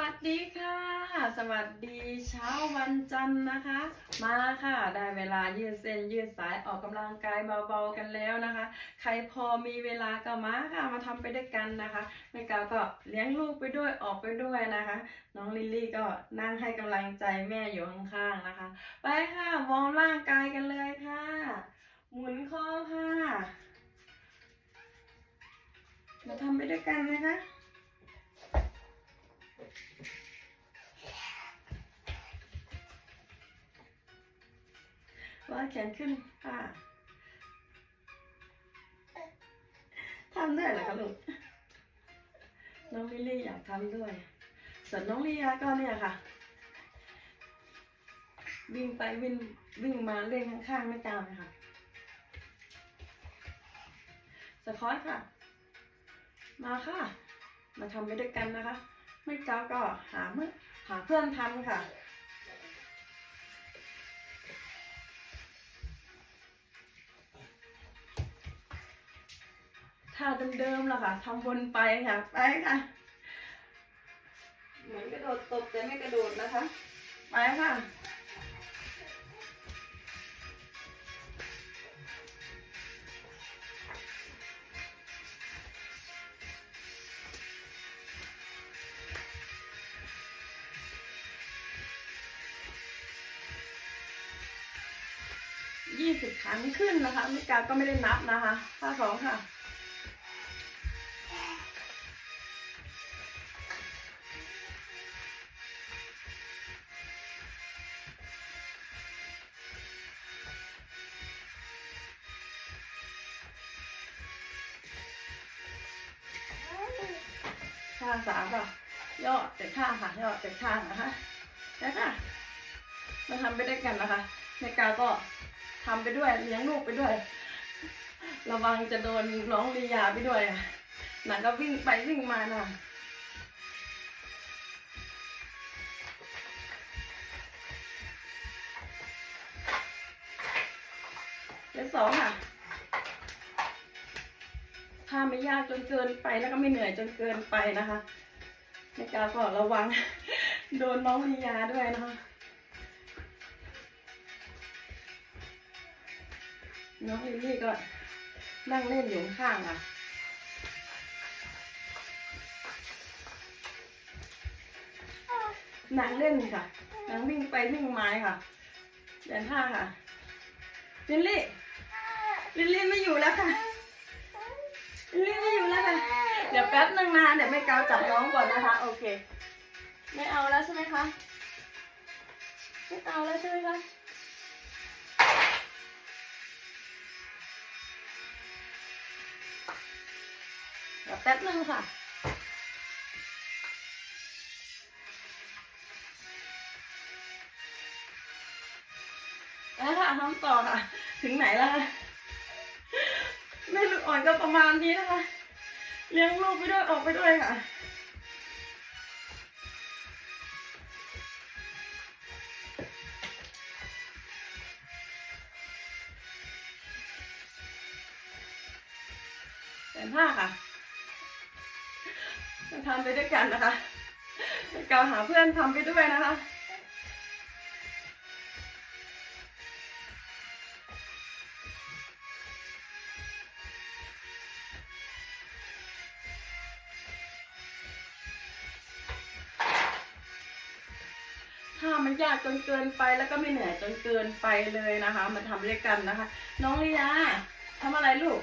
วัสดีค่ะ สวัสดีเช้าวันจันทร์นะคะ มาค่ะ ได้เวลายืดเส้นยืดสายออกกำลังกายเบาๆกันแล้วนะคะ ใครพอมีเวลาก็มาค่ะมาทำไปด้วยกันนะคะแม่กาวก็เลี้ยงลูกไปด้วยออกไปด้วยนะคะ น้องลิลลี่ก็นั่งให้กำลังใจแม่อยู่ข้างๆนะคะ ไปค่ะวอร์มร่างกายกันเลยค่ะ หมุนคอค่ะ มาทำไปด้วยกันนะคะ ว่าแขนขึ้นค่ะทำด้วยเหรอคะลูก น้องลิลลี่อยากทำด้วย ส่วนน้องลียาก็เนี่ยค่ะ วิ่งไปวิ่งวิ่งมาเล่นข้างๆไม่ตามเลยค่ะสคอตค่ะ มาค่ะ มาทำไปด้วยกันนะคะ ไม่ก้าวก็หาเมื่อหาเพื่อนทำค่ะ ท่าเดิมๆแล้วค่ะทำวนไปค่ะ ไปค่ะ เหมือนกระโดดตบแต่ไม่กระโดดนะคะ ไปค่ะยี่สิบครั้งขึ้นนะคะมิกาก็ไม่ได้นับนะคะท่าสองค่ะาสามค่ะย่อแต่ท่าค่ะย่อแต่ท่านะคะแล้วค่ะมาทำไปด้วยกันนะคะในกาก็ทำไปด้วยเลี้ยงลูกไปด้วย ระวังจะโดนน้องลียาไปด้วยหนังก็วิ่งไปวิ่งมาน่ะเดี๋ยวสองค่ะ ถ้าไม่ยากจนเกินไปแล้วก็ไม่เหนื่อยจนเกินไปนะคะในกาก็ระวังโดนน้องลียาด้วยนะคะน้องลิลลี่ก็นั่งเล่นอยู่ข้างๆค่ะนางเล่นค่ะนางวิ่งไปวิ่งมาค่ะเดินท่าค่ะลิลลี่ลิลลี่ไม่อยู่แล้วค่ะ ลิลลี่ไม่อยู่แล้วค่ะเดี๋ยวแป๊บนึงนะเดี๋ยวแม่กาวจับน้องก่อนนะคะ โอเค ไม่เอาแล้วใช่ไหมคะ ไม่เอาแล้วใช่ไหมคะเดี๋ยวแป๊บนึงค่ะแล้วค่ะทำต่อค่ะ ถึงไหนแล้วคะ ม่ลูกอ่อนก็ประมาณนี้นะคะ เลี้ยงลูกไปด้วยออกไปด้วยค่ะเป็นผ้าค่ะมาทำไปด้วยกันนะคะไปเกาหาเพื่อนทำไปด้วยนะคะ ถ้ามันยากจนเกินไปแล้วก็ไม่เหนื่อยจนเกินไปเลยนะคะ มาทำด้วยกันนะคะ น้องลียาทำอะไรลูก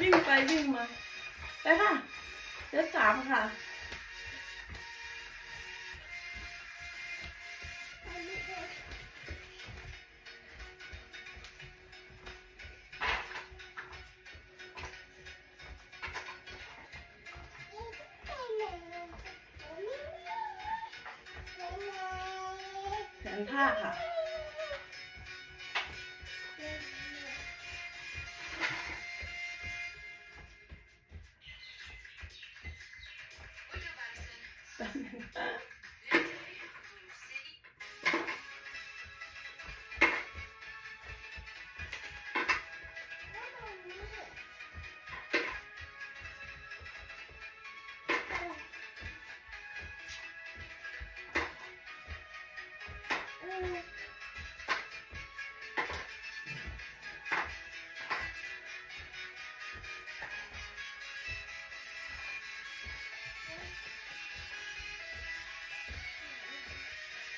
วิ่งไปวิ่งมาไปค่ะเดี๋ยวสามค่ะ นผ้าค่ะเ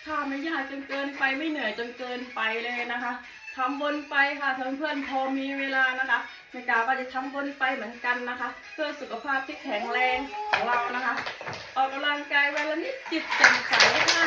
ถ้าไม่ยากจนเกินไปไม่เหนื่อยจนเกินไปเลยนะคะทำวนไปค่ะเพื่อนๆพอมีเวลานะคะเมกาก็จะทำวนไปเหมือนกันนะคะ เพื่อสุขภาพที่แข็งแรงของเรานะคะ ออกกำลังกายวันละนิดจิตแจ่มใสค่ะ